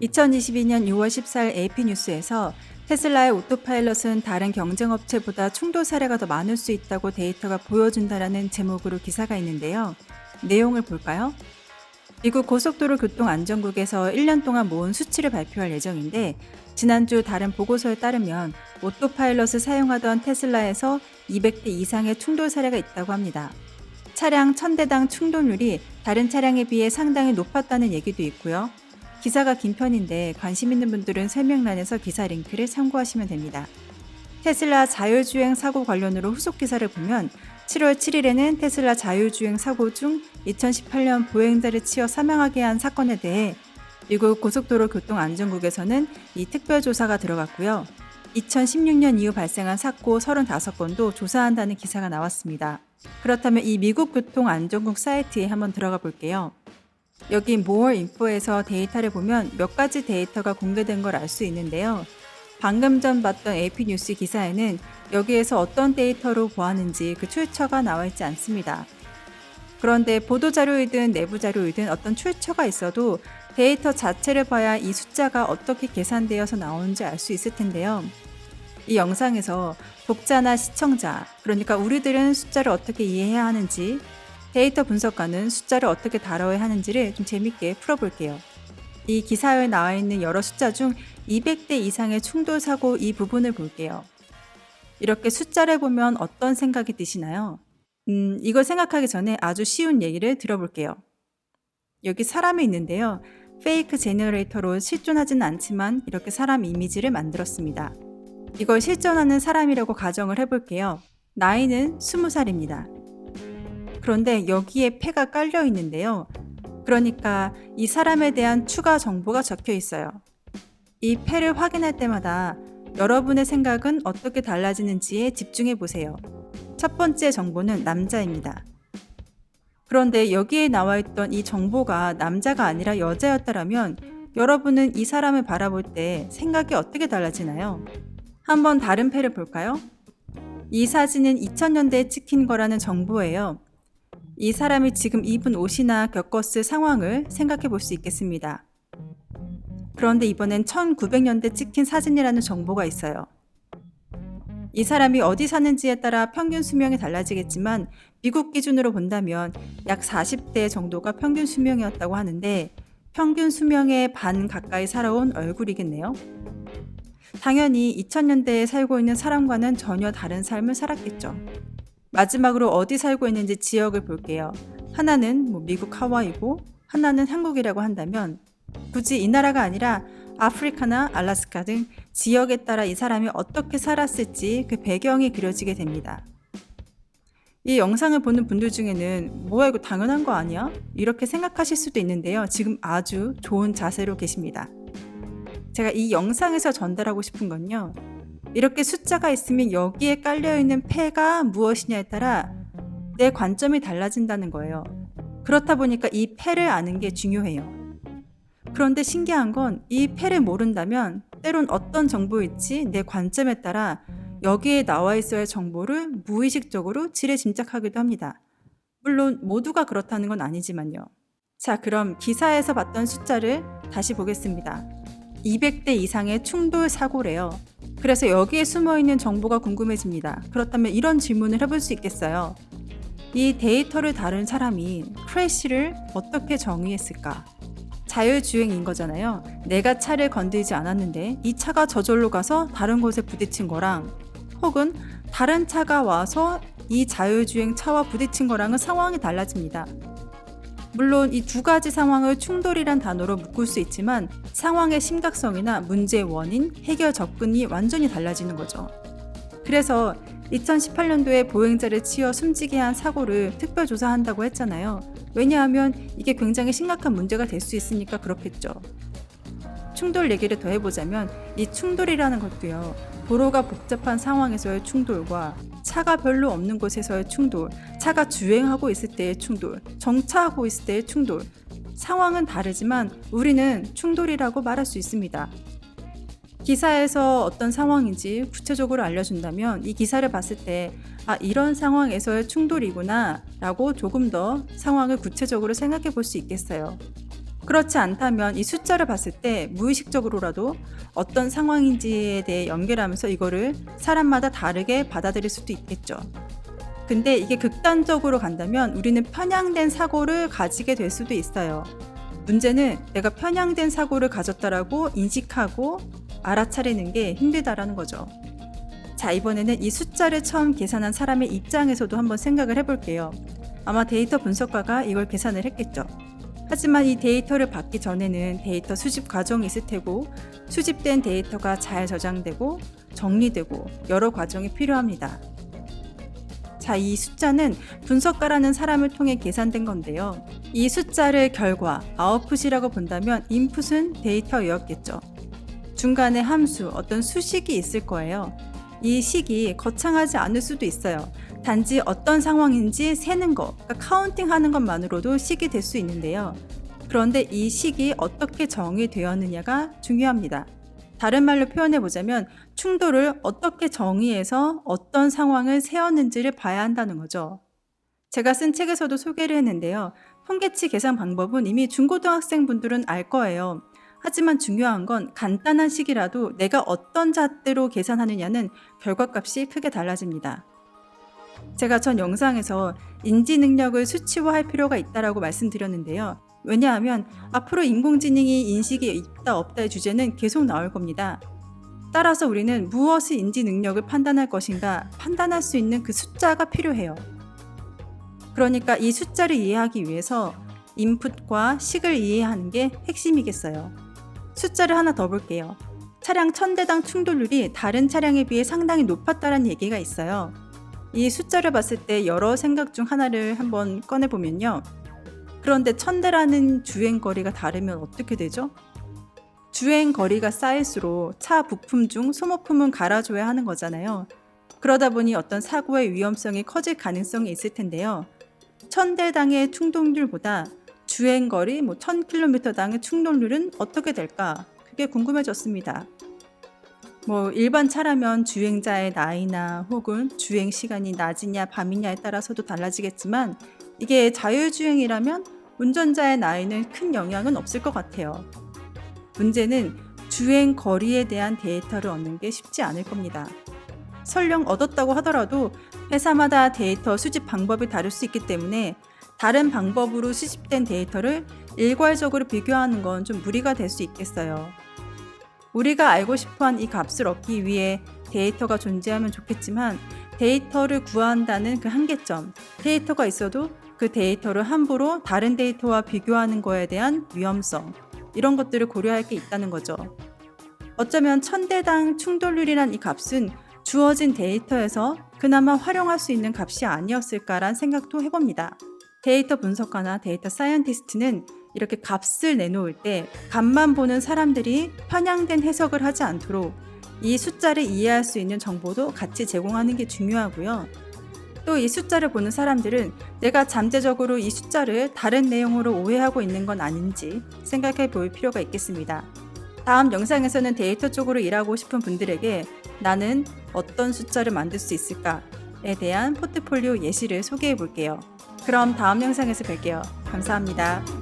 2022년 6월 14일 AP뉴스에서 테슬라의 오토파일럿은 다른 경쟁 업체보다 충돌 사례가 더 많을 수 있다고 데이터가 보여준다라는 제목으로 기사가 있는데요. 내용을 볼까요? 미국 고속도로 교통안전국에서 1년 동안 모은 수치를 발표할 예정인데 지난주 다른 보고서에 따르면 오토파일럿을 사용하던 테슬라에서 200대 이상의 충돌 사례가 있다고 합니다. 차량 1000대당 충돌률이 다른 차량에 비해 상당히 높았다는 얘기도 있고요. 기사가 긴 편인데 관심 있는 분들은 설명란에서 기사 링크를 참고하시면 됩니다. 테슬라 자율주행 사고 관련으로 후속 기사를 보면 7월 7일에는 테슬라 자율주행 사고 중 2018년 보행자를 치어 사망하게 한 사건에 대해 미국 고속도로 교통안전국에서는 이 특별조사가 들어갔고요. 2016년 이후 발생한 사고 35건도 조사한다는 기사가 나왔습니다. 그렇다면 이 미국 교통안전국 사이트에 한번 들어가 볼게요. 여기 more info에서 데이터를 보면 몇 가지 데이터가 공개된 걸 알 수 있는데요. 방금 전 봤던 AP 뉴스 기사에는 여기에서 어떤 데이터로 보았는지 그 출처가 나와 있지 않습니다. 그런데 보도자료이든 내부자료이든 어떤 출처가 있어도 데이터 자체를 봐야 이 숫자가 어떻게 계산되어서 나오는지 알 수 있을 텐데요. 이 영상에서 독자나 시청자, 그러니까 우리들은 숫자를 어떻게 이해해야 하는지, 데이터 분석가는 숫자를 어떻게 다뤄야 하는지를 좀 재밌게 풀어볼게요. 이 기사에 나와 있는 여러 숫자 중 200대 이상의 충돌 사고 이 부분을 볼게요. 이렇게 숫자를 보면 어떤 생각이 드시나요? 음, 이걸 생각하기 전에 아주 쉬운 얘기를 들어볼게요. 여기 사람이 있는데요. 페이크 제너레이터로 실존하지는 않지만 이렇게 사람 이미지를 만들었습니다. 이걸 실존하는 사람이라고 가정을 해볼게요. 나이는 20살입니다. 그런데 여기에 패가 깔려 있는데요. 그러니까 이 사람에 대한 추가 정보가 적혀 있어요. 이 패를 확인할 때마다 여러분의 생각은 어떻게 달라지는지에 집중해 보세요. 첫 번째 정보는 남자입니다. 그런데 여기에 나와 있던 이 정보가 남자가 아니라 여자였다라면 여러분은 이 사람을 바라볼 때 생각이 어떻게 달라지나요? 한번 다른 패를 볼까요? 이 사진은 2000년대에 찍힌 거라는 정보예요. 이 사람이 지금 입은 옷이나 겪었을 상황을 생각해 볼 수 있겠습니다. 그런데 이번엔 1900년대 찍힌 사진이라는 정보가 있어요. 이 사람이 어디 사는지에 따라 평균 수명이 달라지겠지만 미국 기준으로 본다면 약 40대 정도가 평균 수명이었다고 하는데 평균 수명의 반 가까이 살아온 얼굴이겠네요. 당연히 2000년대에 살고 있는 사람과는 전혀 다른 삶을 살았겠죠. 마지막으로 어디 살고 있는지 지역을 볼게요. 하나는 뭐 미국 하와이고 하나는 한국이라고 한다면 굳이 이 나라가 아니라 아프리카나 알라스카 등 지역에 따라 이 사람이 어떻게 살았을지 그 배경이 그려지게 됩니다. 이 영상을 보는 분들 중에는 뭐야 이거 당연한 거 아니야? 이렇게 생각하실 수도 있는데요. 지금 아주 좋은 자세로 계십니다. 제가 이 영상에서 전달하고 싶은 건요. 이렇게 숫자가 있으면 여기에 깔려있는 패가 무엇이냐에 따라 내 관점이 달라진다는 거예요. 그렇다 보니까 이 패를 아는 게 중요해요. 그런데 신기한 건 이 패를 모른다면 때론 어떤 정보일지 내 관점에 따라 여기에 나와 있어야 할 정보를 무의식적으로 지레 짐작하기도 합니다. 물론 모두가 그렇다는 건 아니지만요. 자, 그럼 기사에서 봤던 숫자를 다시 보겠습니다. 200대 이상의 충돌 사고래요. 그래서 여기에 숨어 있는 정보가 궁금해집니다. 그렇다면 이런 질문을 해볼 수 있겠어요. 이 데이터를 다룬 사람이 크래쉬를 어떻게 정의했을까? 자율주행인 거잖아요. 내가 차를 건들지 않았는데 이 차가 저절로 가서 다른 곳에 부딪힌 거랑 혹은 다른 차가 와서 이 자율주행 차와 부딪힌 거랑은 상황이 달라집니다. 물론 이 두 가지 상황을 충돌이란 단어로 묶을 수 있지만 상황의 심각성이나 문제의 원인, 해결 접근이 완전히 달라지는 거죠. 그래서 2018년도에 보행자를 치어 숨지게 한 사고를 특별 조사한다고 했잖아요. 왜냐하면 이게 굉장히 심각한 문제가 될 수 있으니까 그렇겠죠. 충돌 얘기를 더 해보자면 이 충돌이라는 것도요. 도로가 복잡한 상황에서의 충돌과 차가 별로 없는 곳에서의 충돌, 차가 주행하고 있을 때의 충돌, 정차하고 있을 때의 충돌. 상황은 다르지만 우리는 충돌이라고 말할 수 있습니다. 기사에서 어떤 상황인지 구체적으로 알려준다면 이 기사를 봤을 때, 아, 이런 상황에서의 충돌이구나 라고 조금 더 상황을 구체적으로 생각해 볼 수 있겠어요. 그렇지 않다면 이 숫자를 봤을 때 무의식적으로라도 어떤 상황인지에 대해 연결하면서 이거를 사람마다 다르게 받아들일 수도 있겠죠. 근데 이게 극단적으로 간다면 우리는 편향된 사고를 가지게 될 수도 있어요. 문제는 내가 편향된 사고를 가졌다라고 인식하고 알아차리는 게 힘들다라는 거죠. 자, 이번에는 이 숫자를 처음 계산한 사람의 입장에서도 한번 생각을 해볼게요. 아마 데이터 분석가가 이걸 계산을 했겠죠. 하지만 이 데이터를 받기 전에는 데이터 수집 과정이 있을 테고 수집된 데이터가 잘 저장되고 정리되고 여러 과정이 필요합니다. 자, 이 숫자는 분석가라는 사람을 통해 계산된 건데요. 이 숫자를 결과, 아웃풋이라고 본다면 인풋은 데이터였겠죠. 중간에 함수, 어떤 수식이 있을 거예요. 이 식이 거창하지 않을 수도 있어요. 단지 어떤 상황인지 세는 것, 그러니까 카운팅 하는 것만으로도 식이 될 수 있는데요. 그런데 이 식이 어떻게 정의되었느냐가 중요합니다. 다른 말로 표현해 보자면 충돌을 어떻게 정의해서 어떤 상황을 세웠는지를 봐야 한다는 거죠. 제가 쓴 책에서도 소개를 했는데요. 통계치 계산 방법은 이미 중고등학생 분들은 알 거예요. 하지만 중요한 건 간단한 식이라도 내가 어떤 잣대로 계산하느냐는 결과값이 크게 달라집니다. 제가 전 영상에서 인지 능력을 수치화할 필요가 있다라고 말씀드렸는데요. 왜냐하면 앞으로 인공지능이 인식이 있다 없다의 주제는 계속 나올 겁니다. 따라서 우리는 무엇이 인지 능력을 판단할 것인가 판단할 수 있는 그 숫자가 필요해요. 그러니까 이 숫자를 이해하기 위해서 인풋과 식을 이해하는 게 핵심이겠어요. 숫자를 하나 더 볼게요. 차량 1000대당 충돌률이 다른 차량에 비해 상당히 높았다는 얘기가 있어요. 이 숫자를 봤을 때 여러 생각 중 하나를 한번 꺼내보면요. 그런데 1000대라는 주행 거리가 다르면 어떻게 되죠? 주행 거리가 쌓일수록 차 부품 중 소모품은 갈아줘야 하는 거잖아요. 그러다 보니 어떤 사고의 위험성이 커질 가능성이 있을 텐데요. 1000대당의 충돌률보다 주행거리 뭐 1000km당의 충돌률은 어떻게 될까? 그게 궁금해졌습니다. 뭐 일반 차라면 주행자의 나이나 혹은 주행 시간이 낮이냐 밤이냐에 따라서도 달라지겠지만 이게 자율주행이라면 운전자의 나이는 큰 영향은 없을 것 같아요. 문제는 주행 거리에 대한 데이터를 얻는 게 쉽지 않을 겁니다. 설령 얻었다고 하더라도 회사마다 데이터 수집 방법이 다를 수 있기 때문에 다른 방법으로 수집된 데이터를 일괄적으로 비교하는 건 좀 무리가 될 수 있겠어요. 우리가 알고 싶어 한 이 값을 얻기 위해 데이터가 존재하면 좋겠지만 데이터를 구한다는 그 한계점, 데이터가 있어도 그 데이터를 함부로 다른 데이터와 비교하는 거에 대한 위험성, 이런 것들을 고려할 게 있다는 거죠. 어쩌면 천대당 충돌률이란 이 값은 주어진 데이터에서 그나마 활용할 수 있는 값이 아니었을까란 생각도 해봅니다. 데이터 분석가나 데이터 사이언티스트는 이렇게 값을 내놓을 때 값만 보는 사람들이 편향된 해석을 하지 않도록 이 숫자를 이해할 수 있는 정보도 같이 제공하는 게 중요하고요. 또 이 숫자를 보는 사람들은 내가 잠재적으로 이 숫자를 다른 내용으로 오해하고 있는 건 아닌지 생각해 볼 필요가 있겠습니다. 다음 영상에서는 데이터 쪽으로 일하고 싶은 분들에게 나는 어떤 숫자를 만들 수 있을까에 대한 포트폴리오 예시를 소개해 볼게요. 그럼 다음 영상에서 뵐게요. 감사합니다.